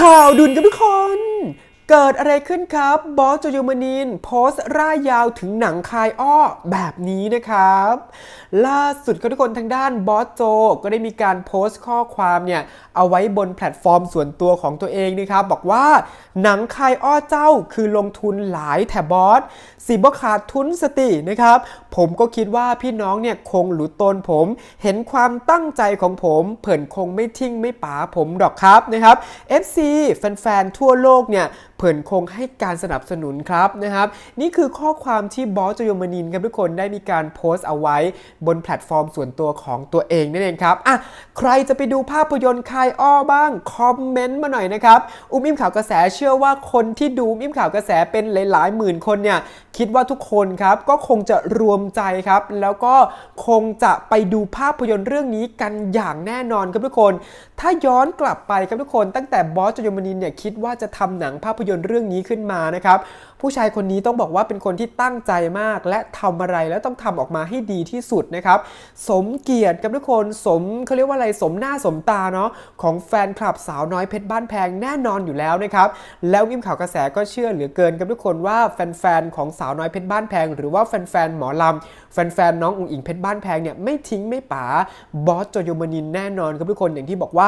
ข่าวดุนกับทุกคน เกิดอะไรขึ้นครับ บอสโจโยมานิน โพสต์ร่ายยาวถึงหนังคายอ้อแบบนี้นะครับ ล่าสุดครับทุกคนทางด้านบอสโจ ก็ได้มีการโพสต์ข้อความเนี่ย เอาไว้บนแพลตฟอร์มส่วนตัวของตัวเองนะครับ บอกว่าหนังคายอ้อเจ้าคือลงทุนหลายแถบบอสสีบขาดทุนสตินะครับ ผมก็คิดว่าพี่น้องเนี่ยคงหลุดตนผม เห็นความตั้งใจของผมเผินคงไม่ทิ้งไม่ป๋าผมดอกครับนะครับ FC แฟนๆทั่วโลกเนี่ยเผินคงให้การสนับสนุนครับนะครับ นี่คือข้อความที่บอสจยมานินครับทุกคนได้มีการโพสต์เอาไว้บนแพลตฟอร์มส่วนตัวของตัวเองนั่นเองครับอะใครจะไปดูภาพยนตร์คายอ้อบ้าง คอมเมนต์มาหน่อยนะครับอุ้มอิ่มข่าวกระแสเชื่อว่าคนที่ดูอิ่มข่าวกระแสเป็นหลายๆ หมื่นคนเนี่ยคิดว่าทุกคนครับก็คงจะรวมใจครับ แล้วก็คงจะไปดูภาพยนตร์เรื่องนี้กันอย่างแน่นอนครับทุกคน ถ้าย้อนกลับไปครับทุกคนตั้งแต่บอสจโยมานินเนี่ยคิดว่าจะทำหนังภาพยนตร์เรื่องนี้ขึ้นมานะครับผู้ชายคนนี้ต้องบอกว่าเป็นคนที่ตั้งใจมาก และทำอะไรแล้วต้องทำออกมาให้ดีที่สุดนะครับสมเกียรติกับทุกคนสมเขาเรียกว่าอะไรสมหน้าสมตาเนาะของแฟนคลับสาวน้อยเพชรบ้านแพงแน่นอนอยู่แล้วนะครับแล้ววิมข่าวกระแสก็เชื่อเหลือเกินกับทุกคนว่าแฟนๆของสาวน้อยเพชรบ้านแพง หรือว่าแฟนๆหมอลำแฟนๆน้องอุ๋งอิงเพชรบ้านแพงเนี่ยไม่ทิ้งไม่ป๋าบอสจโยมานินแน่นอนครับทุกคนอย่างที่บอกว่า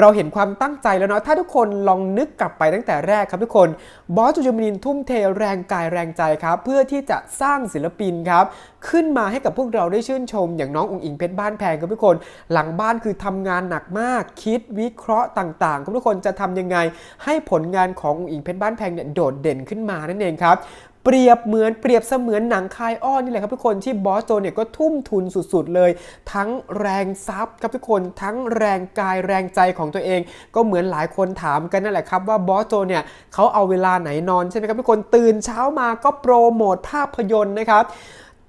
เราเห็นความตั้งใจแล้วเนาะถ้าทุกคนลองนึกกลับไปตั้งแต่แรกครับทุกคนบอสโจโยมานินทุ่มเทแรงกายแรงใจครับ เพื่อที่จะสร้างศิลปินครับ ขึ้นมาให้กับพวกเราได้ชื่นชม อย่างน้องอุ๋งอิงเพชรบ้านแพงครับทุกคน หลังบ้านคือทำงานหนักมาก คิดวิเคราะห์ต่างๆครับทุกคนจะทำยังไง ให้ผลงานของอุ๋งอิงเพชรบ้านแพงเนี่ยโดดเด่นขึ้นมานั่นเองครับ เปรียบเหมือนเปรียบเสมือนหนังคายอ้อนนี่แหละครับทุกคนที่บอสโจเนี่ยก็ทุ่มทุนสุดๆเลย ทั้งแรงทรัพย์ครับทุกคนทั้งแรงกายแรงใจของตัวเอง ก็เหมือนหลายคนถามกันนั่นแหละครับว่าบอสโจเนี่ยเขาเอาเวลาไหนนอนใช่ไหมครับทุกคนตื่นเช้ามาก็โปรโมทภาพยนตร์นะครับ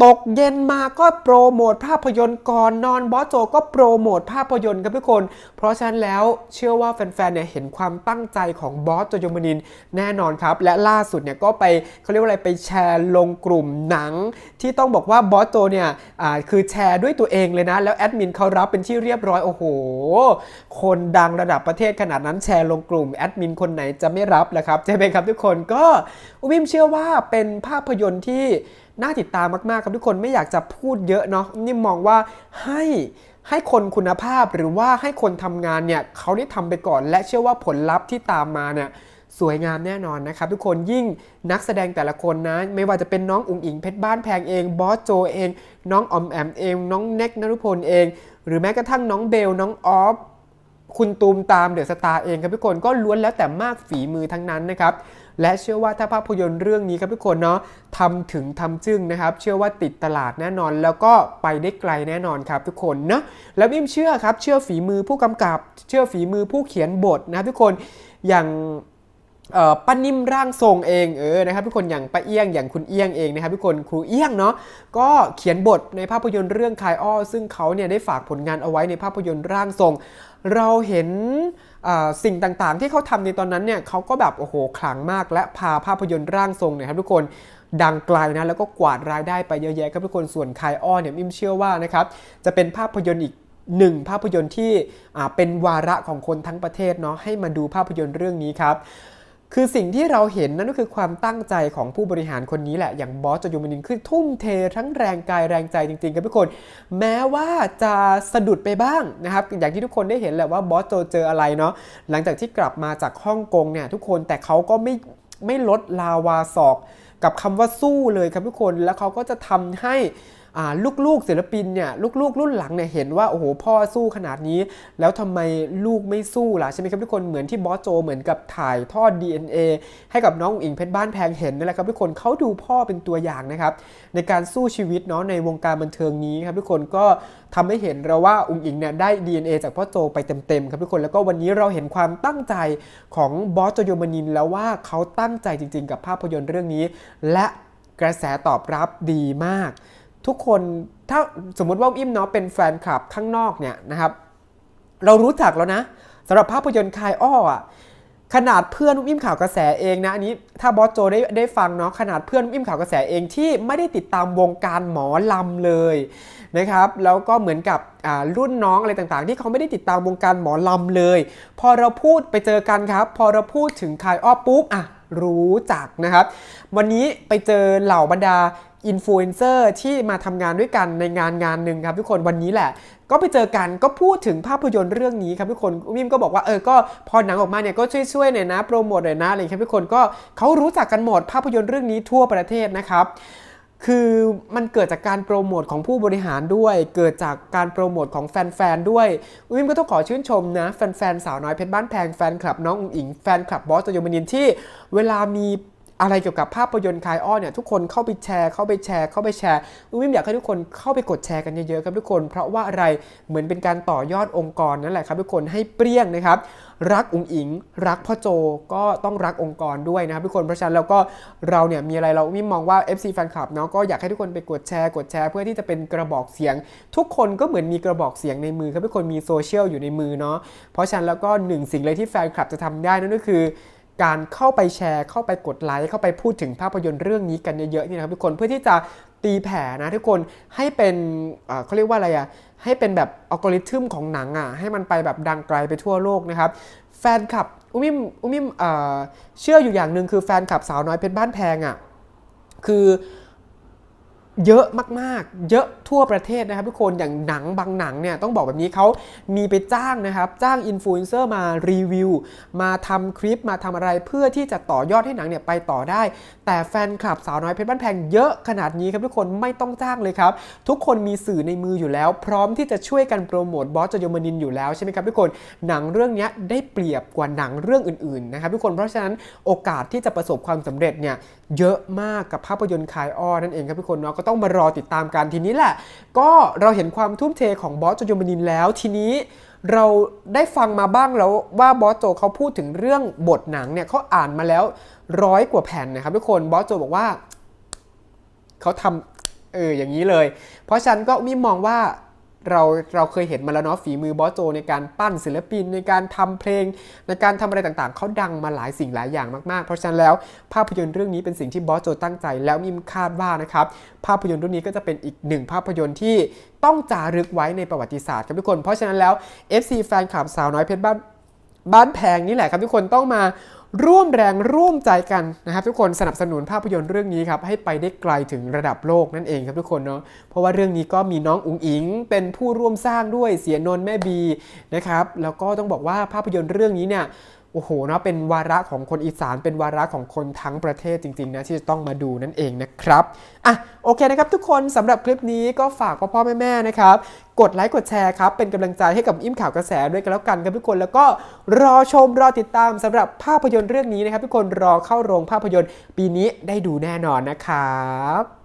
ตกเย็นมาก็โปรโมทภาพยนตร์ก่อนนอนบอสโจก็โปรโมทภาพยนตร์ครับทุกคน เพราะฉะนั้นแล้วเชื่อว่าแฟนๆเนี่ยเห็นความตั้งใจของบอสโจยมานินแน่นอนครับ และล่าสุดเนี่ยก็ไปเขาเรียกว่าอะไรไปแชร์ลงกลุ่มหนัง ที่ต้องบอกว่าบอสโจเนี่ยอ่าคือแชร์ด้วยตัวเองเลยนะ แล้วแอดมินเขารับเป็นที่เรียบร้อยโอ้โห คนดังระดับประเทศขนาดนั้นแชร์ลงกลุ่มแอดมินคนไหนจะไม่รับล่ะครับใช่ไหมครับทุกคนก็อุ้มเชื่อว่าเป็นภาพยนตร์ที่ น่าติดตามมากๆครับทุกคนไม่อยากจะพูดเยอะเนาะนี่มองว่าให้ให้คนคุณภาพหรือว่าให้คนทำงานเนี่ยเขาได้ทำไปก่อน และเชื่อว่าผลลัพธ์ที่ตามมาเนี่ยสวยงามแน่นอนนะครับ ทุกคนยิ่งนักแสดงแต่ละคนนะ ไม่ว่าจะเป็นน้องอุ๋งอิงเพชรบ้านแพงเอง บอสโจเอง น้องออมแอมเอง น้องเน็กนรุพลเอง หรือแม้กระทั่งน้องเบล น้องออฟคุณตูมตามเดอะสตาร์เองครับทุกคนก็ล้วนแล้วแต่มากฝีมือทั้งนั้นนะครับ และเชื่อว่าถ้าภาพยนตร์เรื่องนี้ครับทุกคนเนาะทำถึงทำจึ้งนะครับ เชื่อว่าติดตลาดแน่นอน แล้วก็ไปได้ไกลแน่นอนครับทุกคนเนาะแล้วอิมเชื่อครับ เชื่อฝีมือผู้กำกับ เชื่อฝีมือผู้เขียนบทนะครับทุกคนอย่าง ป้านิ่มร่างทรงเองเออนะครับทุกคนอย่างป้าเอี้ยงอย่างคุณเอี้ยงเองนะครับทุกคนครูเอี้ยงเนาะก็เขียนบทในภาพยนตร์เรื่องคายอ้อซึ่งเขาเนี่ยได้ฝากผลงานเอาไว้ในภาพยนตร์ร่างทรง เราเห็นสิ่งต่างๆ ที่เขาทำในตอนนั้นเนี่ยเขาก็แบบโอ้โหขลังมาก และพาภาพยนตร์ร่างทรงเนี่ยครับทุกคนดังไกลนะแล้วก็กวาดรายได้ไปเยอะแยะครับทุกคนส่วนคายอ้อเนี่ยมิมเชื่อว่านะครับจะเป็นภาพยนตร์อีกหนึ่งภาพยนตร์ที่เป็นวาระของคนทั้งประเทศเนาะให้มาดูภาพยนตร์เรื่องนี้ครับ คือสิ่งที่เราเห็นนั่นก็คือความตั้งใจของผู้บริหารคนนี้แหละ อย่างบอสจยูมานินคือทุ่มเททั้งแรงกายแรงใจจริงๆครับทุกคน แม้ว่าจะสะดุดไปบ้างนะครับ อย่างที่ทุกคนได้เห็นแหละว่าบอสโจเจออะไรเนาะ หลังจากที่กลับมาจากฮ่องกงเนี่ยทุกคนแต่เขาก็ไม่ไม่ลดลาวาศอก กับคำว่าสู้เลยครับทุกคน แล้วเขาก็จะทำให้ ลูกๆศิลปินเนี่ยลูกๆ รุ่นหลังเนี่ยเห็นว่าโอ้โหพ่อสู้ขนาดนี้ แล้วทำไมลูกไม่สู้ล่ะใช่ไหมครับทุกคนเหมือนที่บอสโจเหมือนกับถ่ายทอด DNA ให้กับน้องอุ๋งอิงเพชรบ้านแพงเห็นนั่นแหละครับทุกคนเขาดูพ่อเป็นตัวอย่างนะครับในการสู้ชีวิตเนาะในวงการบันเทิงนี้ครับทุกคนก็ทำให้เห็นเราว่าอุ๋งอิงเนี่ยได้ DNA จากพ่อโจไปเต็มๆครับทุกคนแล้วก็วันนี้เราเห็นความตั้งใจของบอสโจโยมานินแล้วว่าเขาตั้งใจจริง ๆ กับภาพยนตร์เรื่องนี้ และกระแสตอบรับดีมาก ทุกคนถ้าสมมุติว่าอิ่มเนาะเป็นแฟนคลับข้างนอกเนี่ยนะครับ เรารู้จักแล้วนะสำหรับภาพยนตร์คายอ้ออะขนาดเพื่อนอิ่มข่าวกระแสเองนะอันนี้ถ้าบอสโจได้ได้ฟังเนาะขนาดเพื่อนอิ่มข่าวกระแสเองที่ไม่ได้ติดตามวงการหมอลำเลยนะครับแล้วก็เหมือนกับรุ่นน้องอะไรต่างๆ ที่เขาไม่ได้ติดตามวงการหมอลำเลย พอเราพูดไปเจอกันครับ พอเราพูดถึงคายอ้อปุ๊บอะ รู้จักนะครับ วันนี้ไปเจอเหล่าบรรดาอินฟลูเอนเซอร์ที่มาทำงานด้วยกันในงานงานหนึ่งครับทุกคนวันนี้แหละ ก็ไปเจอกันก็พูดถึงภาพยนตร์เรื่องนี้ครับทุกคนมิมก็บอกว่าเออก็พอหนังออกมาเนี่ยก็ช่วยๆหน่อยนะโปรโมทหน่อยนะอะไรครับทุกคนก็เขารู้จักกันหมดภาพยนตร์เรื่องนี้ทั่วประเทศนะครับ คือมันเกิดจากการโปรโมทของผู้บริหารด้วย เกิดจากการโปรโมทของแฟนๆด้วยวิมก็ต้องขอชื่นชมนะ แฟนๆสาวน้อยเพชรบ้านแพงแฟนคลับน้องอุ๋งอิงแฟนคลับบอสตยมนินที่เวลามี อะไรเกี่ยวกับภาพยนตร์คลายอ้อเนี่ยทุกคนเข้าไปแชร์ เข้าไปแชร์ เข้าไปแชร์วิมอยากให้ทุกคนเข้าไปกดแชร์กันเยอะๆครับทุกคน เพราะว่าอะไรเหมือนเป็นการต่อยอดองค์กรนั่นแหละครับทุกคนให้เปรี้ยงนะครับรักอุ๋งอิง รักพ่อโจก็ต้องรักองค์กรด้วยนะครับทุกคนเพราะฉะนั้นแล้วก็เราเนี่ยมีอะไรเราวิมมองว่า FC แฟนคลับเนาะก็อยากให้ทุกคนไปกดแชร์กดแชร์เพื่อที่จะเป็นกระบอกเสียง ทุกคนก็เหมือนมีกระบอกเสียงในมือครับทุกคนมีโซเชียลอยู่ในมือเนาะเพราะฉะนั้นแล้วก็หนึ่งสิ่งเลยที่แฟนคลับจะทำได้นั่นก็คือ การเข้าไปแชร์ เข้าไปกดไลค์เข้าไปพูดถึงภาพยนตร์เรื่องนี้กันเยอะๆนี่นะครับทุกคนเพื่อที่จะตีแผ่นะทุกคนให้เป็นเขาเรียกว่าอะไรอะให้เป็นแบบอัลกอริทึมของหนังอะให้มันไปแบบดังไกลไปทั่วโลกนะครับแฟนคลับอุ้มิมอุ้มิมเอ่อเชื่ออยู่อย่างหนึ่งคือแฟนคลับสาวน้อยเพชรบ้านแพงอะคือ เยอะมากๆ เยอะทั่วประเทศนะครับทุกคนอย่างหนังบางหนังเนี่ยต้องบอกแบบนี้เขามีไปจ้างนะครับ จ้างอินฟลูเอนเซอร์มารีวิว มาทำคลิปมาทำอะไรเพื่อที่จะต่อยอดให้หนังเนี่ยไปต่อได้ แต่แฟนคลับสาวน้อยเพชรบ้านแพงเยอะขนาดนี้ครับทุกคนไม่ต้องจ้างเลยครับ ทุกคนมีสื่อในมืออยู่แล้ว พร้อมที่จะช่วยกันโปรโมทบอสจโยมนินอยู่แล้วใช่ไหมครับทุกคนหนังเรื่องนี้ได้เปรียบกว่าหนังเรื่องอื่นๆนะครับทุกคนเพราะฉะนั้นโอกาสที่จะประสบความสำเร็จเนี่ย เยอะมากกับภาพยนตร์คายอ้อนั่นเองครับทุกคนเนาะก็ต้องมารอติดตามกันทีนี้แหละ ก็เราเห็นความทุ่มเทของบอสจโยมนินแล้วทีนี้เราได้ฟังมาบ้างแล้วว่าบอสโจเขาพูดถึงเรื่องบทหนังเนี่ยเขาอ่านมาแล้วร้อยกว่าแผ่นนะครับทุกคนบอสโจบอกว่าเขาทำเอออย่างนี้เลย เพราะฉันก็มิมองว่า เราเราเคยเห็นมาแล้วเนาะฝีมือบอสโจ ในการปั้นศิลปินในการทำเพลง ในการทำอะไรต่างๆ เขาดังมาหลายสิ่งหลายอย่างมากๆ เพราะฉะนั้นแล้วภาพยนตร์เรื่องนี้เป็นสิ่งที่บอสโจตั้งใจ แล้วมิมคาดว่านะครับภาพยนตร์เรื่องนี้ก็จะเป็นอีกหนึ่งภาพยนตร์ที่ต้องจารึกไว้ในประวัติศาสตร์ครับทุกคน เพราะฉะนั้นแล้ว FC แฟนคลับสาวน้อยเพชรบ้านบ้านแพงนี่แหละครับทุกคนต้องมา ร่วมแรงร่วมใจกันนะครับทุกคนสนับสนุนภาพยนตร์เรื่องนี้ครับให้ไปได้ไกลถึงระดับโลกนั่นเองครับทุกคนเนาะเพราะว่าเรื่องนี้ก็มีน้องอุ๋งอิง เป็นผู้ร่วมสร้างด้วยเสียนนท์แม่บีนะครับแล้วก็ต้องบอกว่าภาพยนตร์เรื่องนี้เนี่ย โอ้โหเนาะเป็นวาระของคนอีสาน เป็นวาระของคนทั้งประเทศจริงๆนะที่จะต้องมาดูนั่นเองนะครับอะโอเคนะครับ ทุกคนสำหรับคลิปนี้ก็ฝากพ่อพ่อแม่แม่ๆนะครับกดไลค์กดแชร์ครับเป็นกำลังใจให้กับอิ่มข่าวกระแสด้วยกันแล้วกันครับทุกคนแล้วก็รอชมรอติดตามสำหรับภาพยนตร์เรื่องนี้นะครับ ทุกคนรอเข้าโรงภาพยนตร์ปีนี้ได้ดูแน่นอนนะครับ